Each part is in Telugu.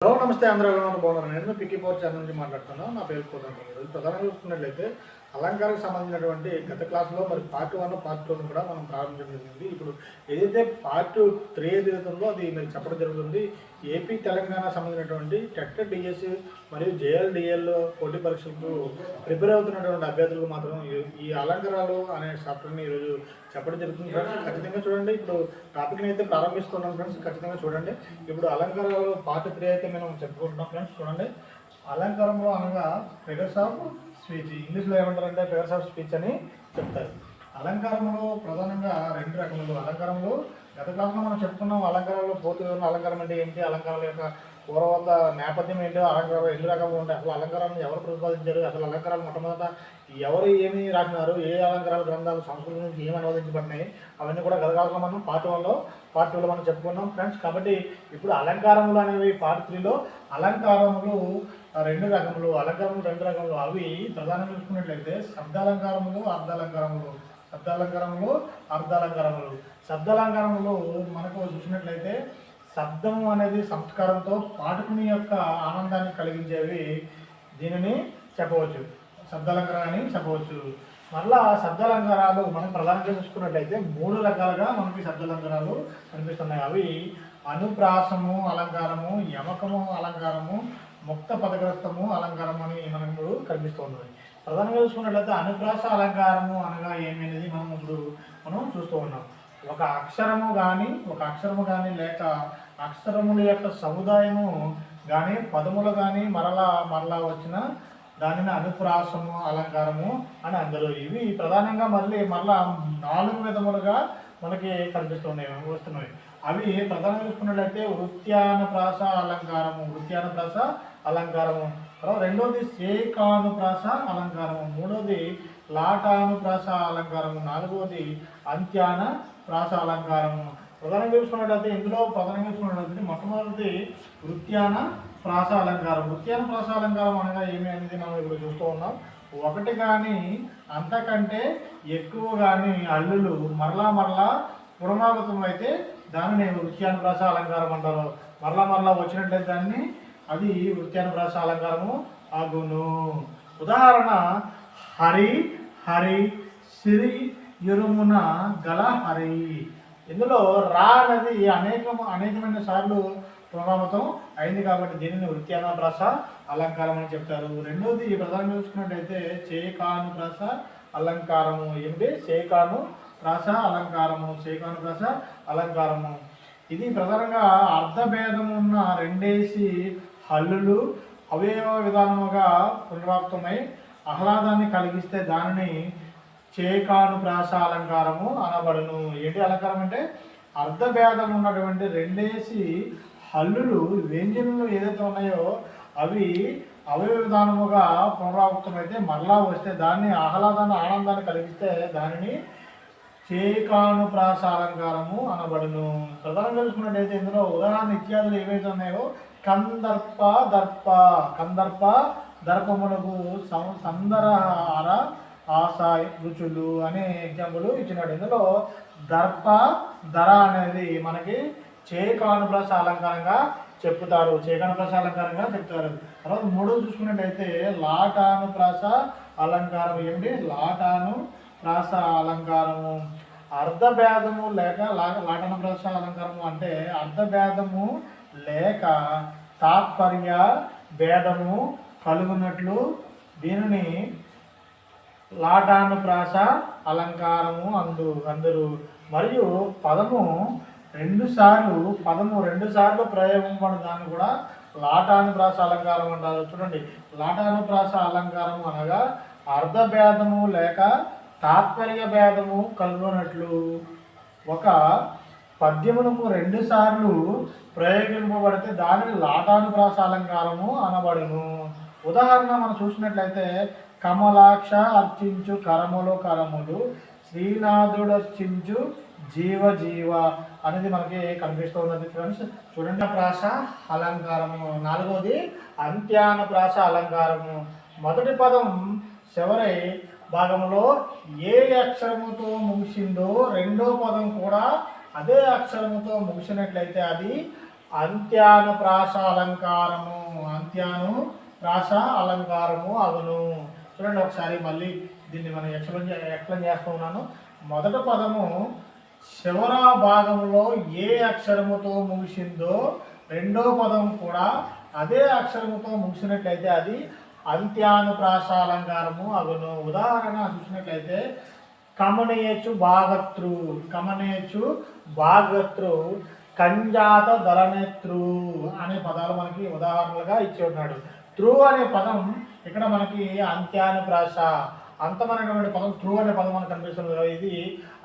హలో నమస్తే. అందరూ ఎలా ఉన్నారు బాగున్నారు నేను పిక్కి పవర్ ఛానల్ నుంచి మాట్లాడుతున్నాను. నా పేరు కోదండి ఈరోజు ప్రధానంగా చూసుకున్నట్లయితే అలంకారకు సంబంధించినటువంటి గత క్లాస్లో మరి పార్ట్ వన్ పార్ట్ టూను కూడా మనం ప్రారంభించడం జరిగింది. ఇప్పుడు ఏదైతే పార్ట్ త్రీ ఏదైతుందో అది మరి చెప్పడం జరుగుతుంది. ఏపీ తెలంగాణ సంబంధించినటువంటి టెట్ డిఎస్ మరియు జేఎల్డిఎల్ పోటీ పరీక్షలకు ప్రిపేర్ అవుతున్నటువంటి అభ్యర్థులకు మాత్రం ఈ- ఈ అలంకారాలు అనే సాఫ్ట్వేర్ని ఈరోజు చెప్పడం జరుగుతుంది ఫ్రెండ్స్. ఖచ్చితంగా చూడండి. ఇప్పుడు టాపిక్ని అయితే ప్రారంభిస్తున్నాం ఫ్రెండ్స్. ఖచ్చితంగా చూడండి. ఇప్పుడు అలంకారాలు పార్ట్ త్రీ అయితే మనం చెప్పుకుంటున్నాం ఫ్రెండ్స్. చూడండి. అలంకారంలో అనగా ఫిగర్స్ ఆఫ్ స్పీచ్. ఇంగ్లీష్లో ఏమంటారంటే ఫిగర్స్ ఆఫ్ స్పీచ్ అని చెప్తారు. అలంకారంలో ప్రధానంగా రెండు రకములు. అలంకారంలో గత క్లాస్లో మనం చెప్పుకున్నాం అలంకారంలో పూర్తి వివరణ అలంకారం అంటే ఏంటి? అలంకారాల యొక్క పూర్వవంత నేపథ్యం ఏంటో? అలంకారం ఎన్ని రకాలు ఉంటాయి? అసలు అలంకారాలను ఎవరు ప్రతిపాదించారు? అసలు అలంకారాలు మొట్టమొదట ఎవరు ఏమి రాసినారు? ఏ అలంకారాల గ్రంథాలు సంస్కృతి నుంచి ఏమి అనువదించబడినాయి? అవన్నీ కూడా గత మనం పార్ట్ వన్లో పార్ట్ టూలో మనం చెప్పుకున్నాం. ఫ్రెండ్స్ కాబట్టి ఇప్పుడు అలంకారములు అనేవి పార్ట్ త్రీలో అలంకారములు ఆ రెండు రకములు అలంకారములు రెండు రకములు అవి ప్రధానంగా చూసుకున్నట్లయితే శబ్దాలంకారములు అర్ధాలంకారములు. శబ్దాలంకారములు అర్ధాలంకారములు. శబ్దాలంకారములు మనకు చూసినట్లయితే శబ్దము అనేది సంస్కారంతో పాఠకుని యొక్క ఆనందాన్ని కలిగించేవి దీనిని చెప్పవచ్చు. శబ్దాలంకారాన్ని చెప్పవచ్చు. మళ్ళా శబ్దాలంకారాలు మనం ప్రధానంగా చూసుకున్నట్లయితే మూడు రకాలుగా మనకి శబ్దాలంకారాలు కనిపిస్తున్నాయి. అవి అనుప్రాసము అలంకారము యమకము అలంకారము ముక్త పదగ్రస్తము అలంకారం అని మనకు కనిపిస్తుంది ప్రధానంగా చూసుకున్నట్లయితే అనుప్రాస అలంకారము అనగా ఏమైనది మనం ఇప్పుడు మనం చూస్తూ ఉన్నాం. ఒక అక్షరము కానీ ఒక అక్షరము కానీ లేక అక్షరముల యొక్క సముదాయము కానీ పదములు కానీ మరలా మరలా వచ్చిన దానిని అనుప్రాసము అలంకారము అని అందరూ ఇవి ప్రధానంగా మళ్ళీ మరలా నాలుగు విధములుగా మనకి కనిపిస్తున్నాయి వస్తున్నాయి. అవి ప్రధానంగా చూసుకున్నట్లయితే వృత్యానుప్రాస అలంకారము వృత్యానుప్రాస అలంకారము. తర్వాత రెండవది శేకానుప్రాస అలంకారము. మూడవది లాటానుప్రాస అలంకారము. నాలుగవది అంత్యాన ప్రాస అలంకారము. ప్రధానంగా చూసుకున్నట్లయితే ఇందులో ప్రధానంగా చూసుకున్నట్లయితే మొట్టమొదటి వృత్యాన ప్రాస అలంకారం. వృత్యాన ప్రాస అలంకారం అనగా ఏమి అనేది మనం ఇప్పుడు చూస్తూ ఉన్నాం. ఒకటి కానీ అంతకంటే ఎక్కువ కానీ అల్లులు మరలా మరలా పునరావృతం అయితే దానిని వృత్యాన ప్రాస అలంకారం అంటారు. మరలా మరలా వచ్చినట్లయితే దాన్ని అది వృత్యాన ప్రాస అలంకారము అగును ఉదాహరణ హరి హరి సిరి ఇరుమున గల హరి. ఇందులో రా అనేది అనేక అనేకమైన సార్లు పునరావృతం అయింది కాబట్టి దీనిని వృత్యాన ప్రాస అలంకారం అని చెప్తారు. రెండవది ప్రధానంగా చూసుకున్నట్టయితే చేకానుభ్రాస అలంకారము. ఏంటి? చేకాను ప్రాస అలంకారము. చేకాను ప్రాస అలంకారము. ఇది ప్రధానంగా అర్థభేదం ఉన్న రెండేసి హల్లులు అవయవ విధానముగా పునరాప్తమై ఆహ్లాదాన్ని కలిగిస్తే దానిని చేకాను ప్రాస అలంకారము అనబడును. ఏంటి అలంకారం అంటే? అర్ధభేదం ఉన్నటువంటి రెండేసి హల్లులు వ్యంజనులు ఏదైతే ఉన్నాయో అవి అవయవ విధానముగా పునరావృతమైతే మరలా వస్తే దాన్ని ఆహ్లాదాన్ని ఆనందాన్ని కలిగిస్తే దానిని చేకాను ప్రాస అలంకారము అనబడును. ప్రధానం తెలుసుకున్నట్టయితే ఇందులో ఉదాహరణ ఇత్యాదులు ఏవైతే ఉన్నాయో కందర్ప దర్ప కందర్ప దర్పమునకు సందరహార ఆశాయ రుచులు అనే ఎగ్జాంపుల్ ఇచ్చినాడు. ఇందులో దర్ప ధర అనేది మనకి చేకానుప్రాస అలంకారంగా చెప్తారు. చేకానుప్రాస అలంకారంగా చెప్తారు. తర్వాత మూడో చూసుకున్నట్టయితే లాటానుప్రాస అలంకారం ఏమిటి? లాటాను ప్రాస అలంకారము. అర్ధభేదము లేక లా- లాటన ప్రాస అలంకారము అంటే అర్ధభేదము లేక తాత్పర్య భేదము కలుగునట్లు దీనిని లాటానుప్రాస అలంకారము అందు అందరు. మరియు పదము రెండుసార్లు పదము రెండుసార్లు ప్రయోగం దాన్ని కూడా లాటానుప్రాస అలంకారం అంటారు. చూడండి. లాటానుప్రాస అలంకారం అనగా అర్ధభేదము లేక తాత్పర్య భేదము కలుగునట్లు. ఒక పద్యమునకు రెండు సార్లు ప్రయోగింపబడితే దానిని లాటానుప్రాస అలంకారము అనబడును. ఉదాహరణ మనం చూసినట్లయితే కమలాక్ష అర్చించు కరములు కరములు శ్రీనాథుడు అర్చించు జీవ జీవ అనేది మనకి కనిపిస్తూ ఉన్నది ఫ్రెండ్స్. చూడండి ప్రాస అలంకారము. నాలుగవది అంత్యాన ప్రాస అలంకారము. మొదటి పదం చివరి భాగంలో ఏ అక్షరముతో ముగిసిందో రెండో పదం కూడా అదే అక్షరముతో ముగిసినట్లయితే అది అంత్యాను ప్రాస అలంకారము అంత్యాను ప్రాస అలంకారము అవును చూడండి ఒకసారి మళ్ళీ దీన్ని మనం ఎక్స్ప్లెయిన్ ఎక్స్ప్లెయిన్ చేస్తూ ఉన్నాను. మొదటి పదము శివరా భాగంలో ఏ అక్షరముతో ముగిసిందో రెండో పదం కూడా అదే అక్షరముతో ముగిసినట్లయితే అది అంత్యానుప్రాస అలంకారము అగును. ఉదాహరణ చూసినట్లయితే కమనయచు భాగత్రు కమనయచు భాగత్రు కంజాత దళనేత్రు అనే పదాలు మనకి ఉదాహరణలుగా ఇచ్చి ఉన్నాడు. త్రు అనే పదం ఇక్కడ మనకి అంత్యానుప్రాస అంతమైనటువంటి పదం త్రు అనే పదం మనకు కనిపిస్తుంది ఇది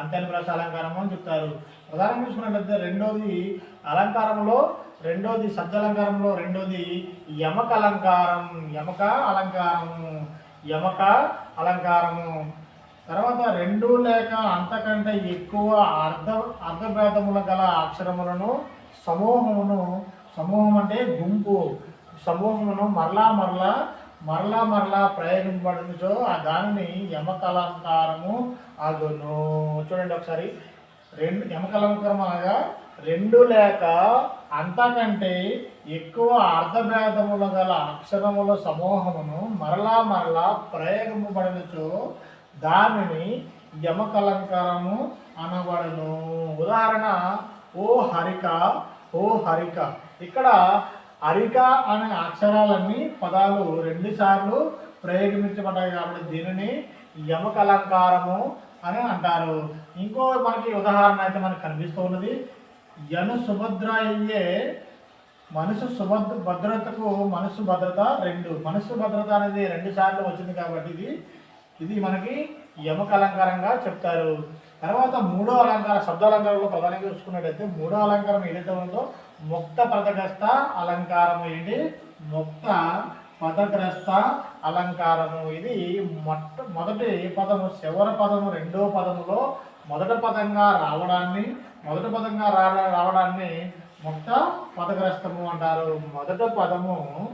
అంత్యానుప్రాస అలంకారం అని చెప్తారు. ప్రధానం చూసుకున్నట్లయితే రెండోది అలంకారంలో రెండోది సజ్జలంకారంలో రెండోది యమక అలంకారం యమక అలంకారము యమక అలంకారము. తర్వాత రెండు లేక అంతకంటే ఎక్కువ అర్ధ అర్ధభేదముల గల అక్షరములను సమూహమును సమూహం అంటే గుంపు. సమూహమును మరలా మరలా మరలా మరలా ప్రయోగింపబడినచో ఆ దానిని యమకలంకారము అగును. చూడండి ఒకసారి. రెండు యమకలంకారం అనగా రెండు లేక అంతకంటే ఎక్కువ అర్ధభేదముల గల అక్షరముల సమూహమును మరలా మరలా ప్రయోగింపబడినచో దానిని యమకలంకారము అనబడను. ఉదాహరణ ఓ హరిక ఓ హరిక. ఇక్కడ హరిక అనే అక్షరాలన్నీ పదాలు రెండు సార్లు ప్రయోగించబడ్డాయి కాబట్టి దీనిని యమకలంకారము అని అంటారు. ఇంకో మనకి ఉదాహరణ అయితే మనకు కనిపిస్తూ ఉన్నది. యను సుభద్ర అయ్యే మనసు సుభద్ర భద్రతకు మనసు భద్రత రెండు. మనసు భద్రత అనేది రెండు సార్లు వచ్చింది కాబట్టి ఇది ఇది మనకి యమక అలంకారంగా చెప్తారు. తర్వాత మూడో అలంకారం శబ్ద అలంకారంలో ప్రధానంగా చూసుకున్నట్టయితే మూడో అలంకారం ఏదైతే ఉందో ముక్త పదగ్రస్త అలంకారం ఏంటి? ముక్త పదగ్రస్త అలంకారము. ఇది మొట్ట మొదటి పదము చివరి పదము రెండో పదములో మొదటి పదంగా రావడాన్ని మొదటి పదంగా రావడా రావడాన్ని ముక్త పదగ్రస్తము అంటారు. మొదటి పదము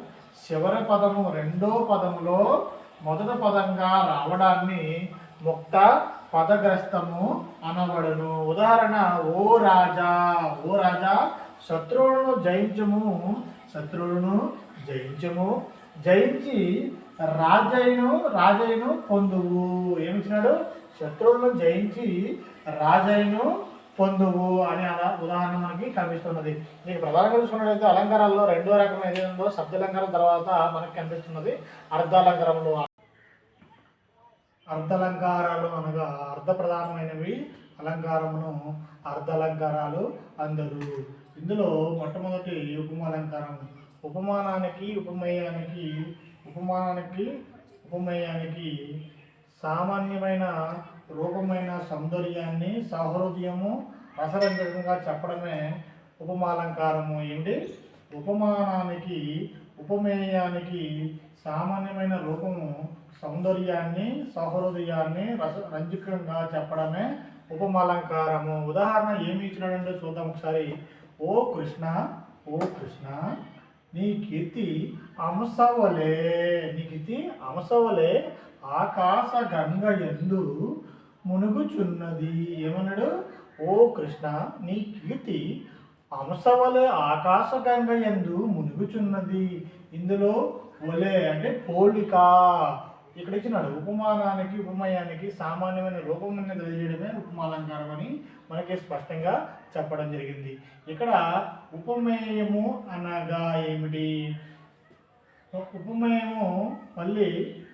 చివరి పదము రెండో పదములో మొదటి పదంగా రావడాన్ని ముక్త పదగ్రస్తము అనబడును. ఉదాహరణ ఓ రాజా ఓ రాజా శత్రువులను జయించము శత్రువులను జయించము జయించి రాజైను రాజైను పొందువు. ఏమిచ్చినాడు? శత్రువులను జయించి రాజైను పొందువు అనే ఉదాహరణ మనకి కనిపిస్తున్నది. మీకు ప్రధానంగా చూసుకున్నట్లయితే అలంకారాల్లో రెండో రకం ఏదైందో శబ్దాలంకారం తర్వాత మనకి కనిపిస్తున్నది అర్ధాలంకారంలో. అర్ధలంకారాలు అనగా అర్ధ ప్రధానమైనవి అలంకారమును అర్ధలంకారాలు అందరు. ఇందులో మొట్టమొదటి ఉపమాలంకారం. ఉపమానానికి ఉపమేయానికి ఉపమానానికి ఉపమేయానికి సామాన్యమైన రూపమైన సౌందర్యాన్ని సహృదయము రసరంజకంగా చెప్పడమే ఉపమాలంకారము. ఏంటి? ఉపమానానికి ఉపమేయానికి సామాన్యమైన రూపము సౌందర్యాన్ని సౌహృదయాన్ని రస రంజకంగా చెప్పడమే ఉపమాలంకారము. ఉదాహరణ ఏమి ఇచ్చినాడంటే చూద్దాం ఒకసారి. ఓ కృష్ణ ఓ కృష్ణ నీ కీర్తి అంశవలే నీ కీర్తి అంశవలే ఆకాశ గంగ ఎందు మునుగుచున్నది. ఏమన్నాడు? ఓ కృష్ణ నీ కీర్తి అంశవలే ఆకాశ గంగ ఎందు మునుగుచున్నది. ఇందులో ఒలే అంటే పోలిక. ఇక్కడ ఇచ్చినాడు ఉపమానానికి ఉపమయానికి సామాన్యమైన రూపమని తెలియజేయడమే ఉపమాలంకారం అని మనకి స్పష్టంగా చెప్పడం జరిగింది. ఇక్కడ ఉపమేయము అనగా ఏమిటి? ఉపమేయము మళ్ళీ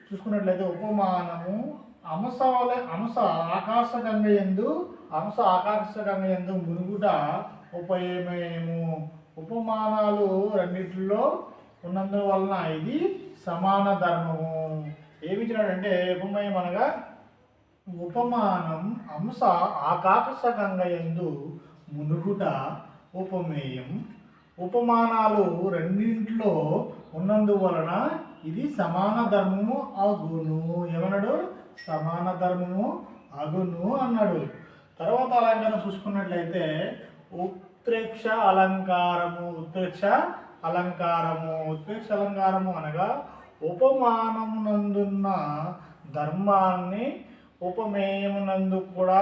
చూసుకున్నట్లయితే ఉపమానము అంశ అంశ ఆకాశగంగ ఎందు అంశ ఆకాశగంగ ఎందు మునుగుట ఉపమేయము. ఉపమానాలు రెండిట్లో ఉన్నందువలన ఇది సమాన ధర్మము. ఏమిచ్చినాడంటే ఉపమయం ఉపమేయం అనగా ఉపమానం అంశ ఆకాశగంగ ఎందు మునుగుట ఉపమేయం. ఉపమానాలు రెండింటిలో ఉన్నందువలన ఇది సమాన ధర్మము అగును. ఏమన్నాడు? సమాన ధర్మము అగును అన్నాడు. తర్వాత అలంకారం చూసుకున్నట్లయితే ఉత్ప్రేక్ష అలంకారము ఉత్ప్రేక్ష అలంకారము ఉత్ప్రేక్ష అలంకారము అనగా ఉపమానమునందున్న ధర్మాన్ని ఉపమేయమునందు కూడా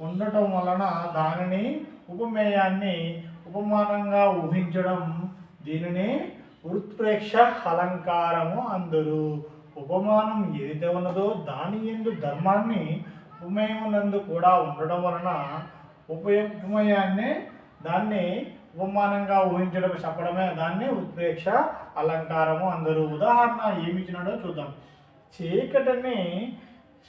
ఉండటం వలన దానిని ఉపమేయాన్ని ఉపమానంగా ఊహించడం దీనిని ఉత్ప్రేక్ష అలంకారము అందరు. ఉపమానం ఏదైతే ఉన్నదో దాని ఎందు ధర్మాన్ని ఉపమేయమునందు కూడా ఉండడం వలన ఉపయోగమయాన్ని దాన్ని ఉపమానంగా ఊహించడం చెప్పడమే దాన్ని ఉత్ప్రేక్ష అలంకారము అందరూ ఉదాహరణ ఏమి ఇచ్చినాడో చూద్దాం. చీకటిని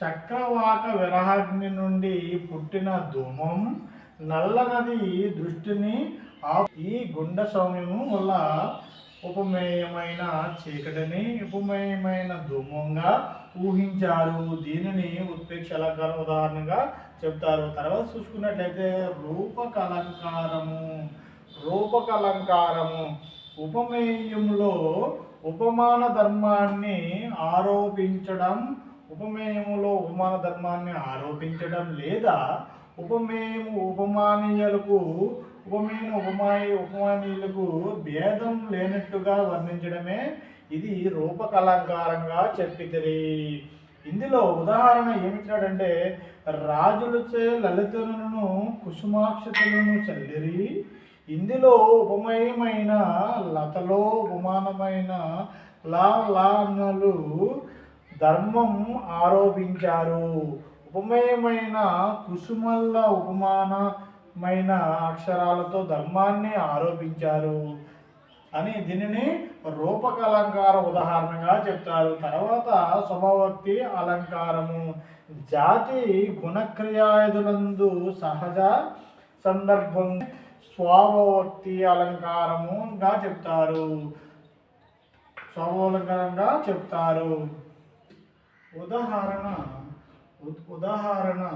చక్రవాక విరహాగ్ని నుండి పుట్టిన ధూమం నల్లనది దృష్టిని ఈ గుండె సౌమ్యము వల్ల ఉపమేయమైన చీకటిని ఉపమేయమైన ధూమంగా ఊహించారు. దీనిని ఉత్ప్రేక్ష అలంకారం ఉదాహరణగా చెప్తారు. తర్వాత చూసుకున్నట్లయితే రూపకలంకారము. రూపకలంకారము. ఉపమేయంలో ఉపమాన ధర్మాన్ని ఆరోపించడం ఉపమేయములో ఉపమాన ధర్మాన్ని ఆరోపించడం లేదా ఉపమేయము ఉపమానీయులకు ఉపమేయ ఉపమాయ ఉపమానీయులకు భేదం లేనట్టుగా వర్ణించడమే ఇది రూపకలంకారంగా చెప్పితిరి. ఇందులో ఉదాహరణ ఏమిచ్చాడంటే రాజులచే లలితులను కుసుమాక్షతులను చల్లిరి ఇందులో ఉపమయమైన లతలో ఉపమానమైన లాలు ధర్మం ఆరోపించారు. ఉపమయమైన కుసుమల్ల ఉపమానమైన అక్షరాలతో ధర్మాన్ని ఆరోపించారు అని దీనిని రూపకలంకార ఉదాహరణగా చెప్తారు. తర్వాత స్వభావక్తి అలంకారము. జాతి గుణక్రియాయుధులందు సహజ సందర్భం స్వాభోక్తి అలంకారముగా చెప్తారు. స్వభావలంకారంగా చెప్తారు. ఉదాహరణ ఉ- ఉదాహరణ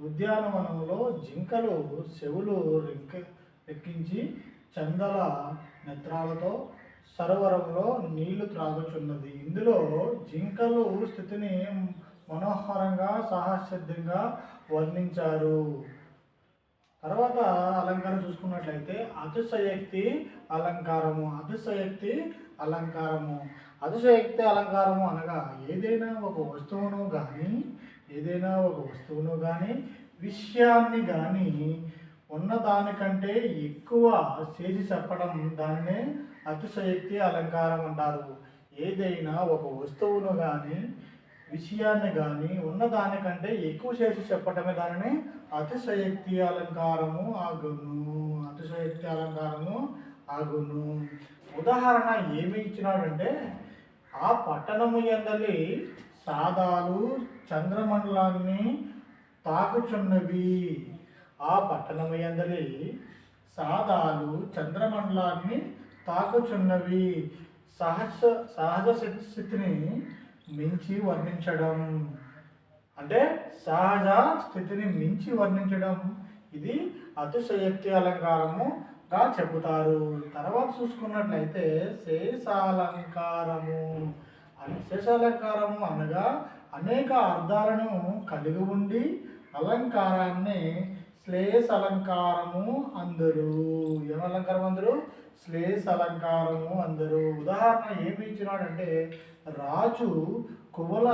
ఉద్యానవనంలో జింకలు చెవులు రెక్క ఎక్కించి చందల నేత్రాలతో సరోవరంలో నీళ్ళు త్రాగుచున్నది. ఇందులో జింకలు స్థితిని మనోహరంగా సాహసిద్ధంగా వర్ణించారు. తర్వాత అలంకారం చూసుకున్నట్లయితే అతిశయక్తి అలంకారము అతిశయక్తి అలంకారము. అతిశయక్తి అలంకారము అనగా ఏదైనా ఒక వస్తువును కానీ ఏదైనా ఒక వస్తువును కానీ విషయాన్ని కానీ ఉన్నదానికంటే ఎక్కువ చేసి చెప్పడం దాన్నే అతిశయక్తి అలంకారం అంటారు. ఏదైనా ఒక వస్తువును కానీ విషయాన్ని కానీ ఉన్నదానికంటే ఎక్కువ చేసి చెప్పటమే దానిని అతిశయక్తి అలంకారము ఆగును. అతిశయక్తి అలంకారము ఆగును. ఉదాహరణ ఏమి ఇచ్చినాడంటే ఆ పట్టణము ఎందలి సాదాలు చంద్రమండలాన్ని తాకుచున్నవి. ఆ పట్టణము ఎందలి సాదాలు చంద్రమండలాన్ని తాకుచున్నవి. సహజ సహజ స్థితిని మించి వర్ణించడం. అంటే సహజ స్థితిని మించి వర్ణించడం. ఇది అతిశయక్తి అలంకారముగా చెబుతారు. తర్వాత చూసుకున్నట్లయితే శేషాలంకారము. అని శేషాలంకారము అనగా అనేక అర్థాలను కలిగి ఉండి అలంకారాన్ని శ్లేష అలంకారము అందరు. ఏం అలంకారం అందరు? శ్లేష అలంకారము అందరు. ఉదాహరణ ఏమి ఇచ్చినాడంటే రాజు కువల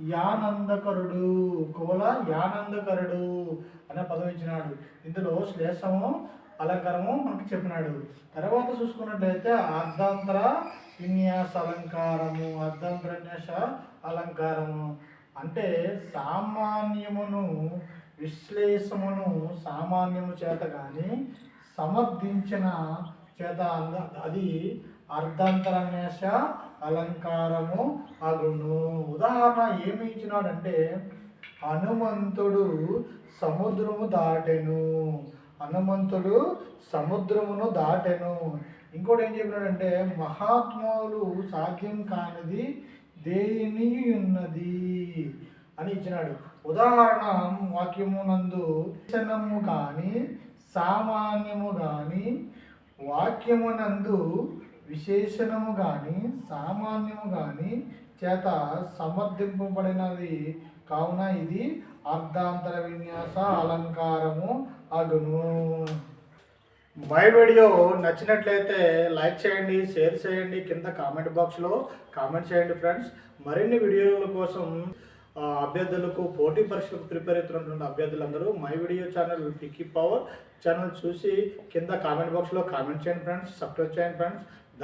యానందకరుడు కువల యానందకరుడు అనే పదం ఇచ్చినాడు. ఇందులో శ్లేషము అలంకారము మనకి చెప్పినాడు. తర్వాత చూసుకున్నట్లయితే అర్ధాంతర విన్యాస అలంకారము అర్ధాంతర విన్యాస అలంకారము. అంటే సామాన్యమును విశ్లేషమును సామాన్యము చేత కానీ సమర్థించిన చేత అంద- అది అర్ధాంతరన్యాస అలంకారము అగును. ఉదాహరణ ఏమి ఇచ్చినాడంటే హనుమంతుడు సముద్రము దాటెను. హనుమంతుడు సముద్రమును దాటెను. ఇంకోటి ఏం చెప్పినాడంటే మహాత్ములు సాధ్యం కానిది దేని ఉన్నది అని ఇచ్చినాడు. ఉదాహరణ వాక్యమునందు విశేషణము కానీ సామాన్యము కానీ వాక్యమునందు విశేషణము కానీ సామాన్యము కానీ చేత సమర్థింపబడినది కావున ఇది అర్ధాంతర విన్యాస అలంకారము అగును. మై వీడియో నచ్చినట్లయితే లైక్ చేయండి షేర్ చేయండి. కింద కామెంట్ బాక్స్లో కామెంట్ చేయండి ఫ్రెండ్స్. మరిన్ని వీడియోల కోసం అభ్యర్థులకు పోటీ పరీక్షలకు ప్రిపేర్ అవుతున్నటువంటి అభ్యర్థులందరూ మై వీడియో ఛానల్ పిక్కి పవర్ ఛానల్ చూసి కింద కామెంట్ బాక్స్లో కామెంట్ చేయండి ఫ్రెండ్స్ సబ్స్క్రైబ్ చేయండి ఫ్రెండ్స్.